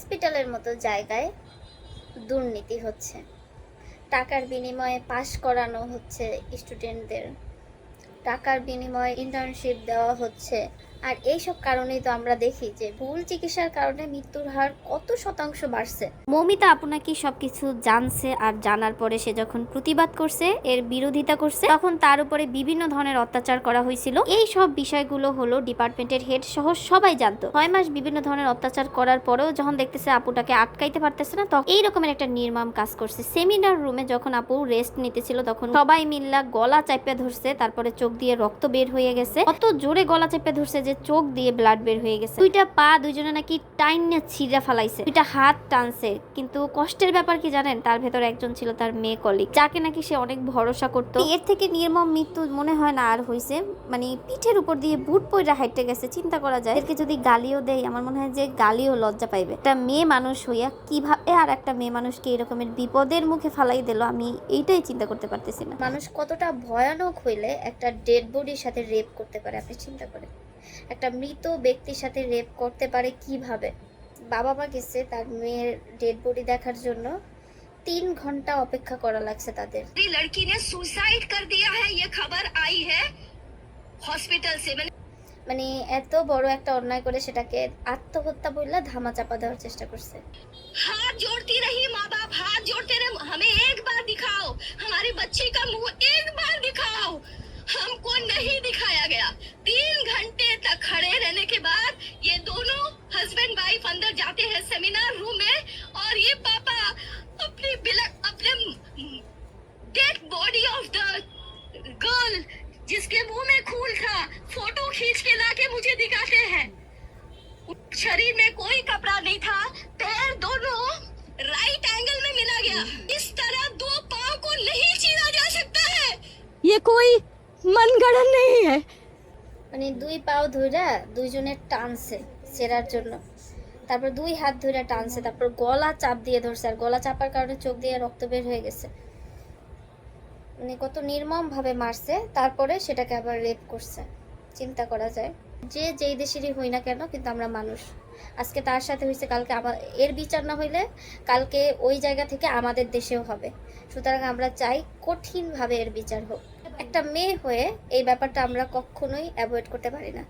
হসপিটালের মতো জায়গায় দুর্নীতি হচ্ছে। টাকার বিনিময়ে পাশ করানো হচ্ছে স্টুডেন্টদের। টাকার বিনিময়ে ইন্টার্নশিপ দেওয়া হচ্ছে। আর এইসব কারণেই তো আমরা দেখি যে ভুল চিকিৎসার কারণে মৃত্যুর হার কত শতাংশ বাড়ছে। মৌমিতা আপু নাকি সবকিছু জানছে আর জানার পরে সে যখন প্রতিবাদ করছে, এর বিরোধিতা করছে, তখন তার উপরে বিভিন্ন ধরনের অত্যাচার করা হয়েছিল। এই সব বিষয়গুলো হলো ডিপার্টমেন্টের হেড সহ সবাই জানতো। ছয় মাস বিভিন্ন ধরনের অত্যাচার করার পরেও যখন দেখতেছে আপুটাকে আটকাইতে পারতেছে না, তখন এই রকমের একটা নির্মাম কাজ করছে। সেমিনার রুমে যখন আপু রেস্ট নিতেছিল, তখন সবাই মিল্লা গলা চাপে ধরছে, তারপরে চোখ দিয়ে রক্ত বের হয়ে গেছে। কত জোরে গলা চেপে ধরছে যে চোখ দিয়ে ব্লাড বের হয়ে গেছে। দুইটা পা দুইজনে নাকি টাইন ছিঁড়া ফালাইছে। দুইটা হাত টানছে। কিন্তু কষ্টের ব্যাপার কি জানেন? তার ভেতর একজন ছিল তার মেয়ে কলিগ যাকে নাকি সে অনেক ভরসা করতো। এর থেকে নির্মম মৃত্যু মনে হয় না আর হয়েছে মানে পিঠের উপর দিয়ে বুট পইরা হাইটে গেছে, চিন্তা করা যায়। এদেরকে যদি গালিও দেয়, আমার মনে হয় যে গালিও লজ্জা পাইবে। একটা মেয়ে মানুষ হইয়া কীভাবে আর একটা মেয়ে মানুষকে এরকমের বিপদের মুখে ফালাই দিল, আমি এইটাই চিন্তা করতে পারতেছি না। মানুষ কতটা ভয়ানক হইলে একটা ডেড বডির সাথে রেপ করতে পারে, আপনি চিন্তা করেন। একটা মৃত ব্যক্তির সাথে রেপ করতে পারে কিভাবে বাবা মা গেছে তার মেয়ের ডেড বডি দেখার জন্য তিন ঘন্টা অপেক্ষা করা লাগছে তাদের मेरी लड़की ने सुसाइड कर दिया है ये खबर आई है हॉस्पिटल से मैंने মানে এত বড় একটা অন্যায় করে সেটাকে আত্মহত্যা বললে ধামা চাপা দেওয়ার চেষ্টা করছে हाथ जोड़ती रही माँ बाप हाथ जोड़ते रहे हमें एक बार दिखाओ हमारी बच्ची का मुंह एक बार दिखाओ हमको नहीं दिखाया गया तीन हस्बैंड वाइफ अंदर जाते हैं सेमिनार रूम में और ये पापा अपनी बिलक अपने dead body of the girl जिसके मुंह में खून था फोटो खींच के लाके मुझे दिखाते हैं शरीर में कोई कपड़ा नहीं था पैर दोनों राइट एंगल में मिला गया इस तरह दो पाँव को नहीं चीरा जा सकता है ये कोई मनगढ़ंत नहीं है মানে দুই পাও ধইরা দুইজনের টানছে সেরার জন্য। তারপর দুই হাত ধরে টানছে, তারপর গলা চাপ দিয়ে ধরছে, আর গলা চাপার কারণে চোখ দিয়ে রক্ত বের হয়ে গেছে। মানে কত নির্মম ভাবে মারছে, তারপরে সেটাকে আবার রেপ করছে। চিন্তা করা যায়। যে যেই দেশেরই হই না কেন কিন্তু আমরা মানুষ। আজকে তার সাথে হয়েছে কালকে আমার এর বিচার না হইলে কালকে ওই জায়গা থেকে আমাদের দেশেও হবে। সুতরাং আমরা চাই কঠিনভাবে এর বিচার হোক। একটা মেয়ে হয়ে এই ব্যাপারটা আমরা কখনোই অ্যাভয়েড করতে পারি না।